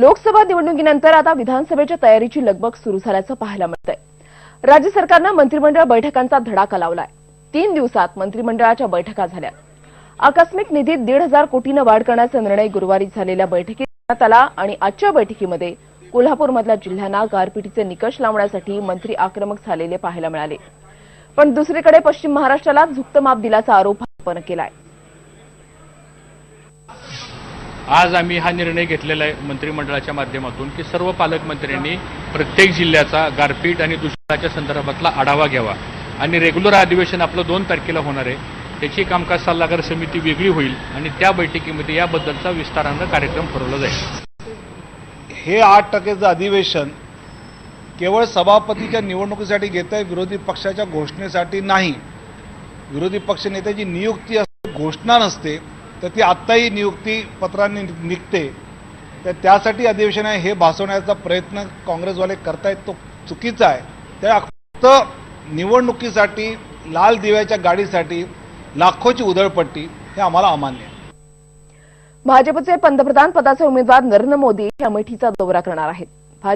लोकसभा निवडणुकीनंतर आता विधानसभेच्या तयारीची लगबग सुरू झाल्याचं पाहायला मिळतंय. राज्य सरकारनं मंत्रिमंडळ बैठकांचा धडाका लावलाय तीन दिवसात मंत्रिमंडळाच्या बैठका झाल्या. आकस्मिक निधीत दीड हजार कोटीनं वाढ करण्याचा निर्णय गुरुवारी झालेल्या बैठकीत घेण्यात आला आणि आजच्या बैठकीमध्ये कोल्हापूरमधल्या जिल्ह्यांना गारपिटीचे निकष लावण्यासाठी मंत्री आक्रमक झालेले पाहायला मिळाले. पण दुसरीकडे पश्चिम महाराष्ट्राला झुकतं माप दिल्याचा आरोप भाजपनं केलाय. आज आम्ही हा निर्णय घेतलेला आहे मंत्रिमंडळाच्या माध्यमातून की सर्व पालकमंत्र्यांनी प्रत्येक जिल्ह्याचा गारपीट आणि दुष्काळाच्या संदर्भातला आढावा घ्यावा. आणि रेग्युलर अधिवेशन आपलं दोन तारखेला होणार आहे. त्याची कामकाज सल्लागार समिती वेगळी होईल आणि त्या बैठकीमध्ये याबद्दलचा विस्तारानं कार्यक्रम ठरवला जाईल. हे आठ टक्केचं अधिवेशन केवळ सभापतीच्या निवडणुकीसाठी घेत आहे विरोधी पक्षाच्या घोषणेसाठी नाही. विरोधी पक्ष नेत्याची नियुक्ती असते घोषणा नसते. तर ती आत्ताही नियुक्ती पत्रांनी निघते. तर त्यासाठी अधिवेशन आहे हे भासवण्याचा प्रयत्न काँग्रेसवाले करतायत तो चुकीचा आहे. त्या फक्त निवडणुकीसाठी लाल दिव्याच्या गाडीसाठी लाखोची उधळपट्टी हे आम्हाला अमान्य आहे. भाजपचे पंतप्रधान पदाचे उमेदवार नरेंद्र मोदी अमेठीचा दौरा करणार आहेत.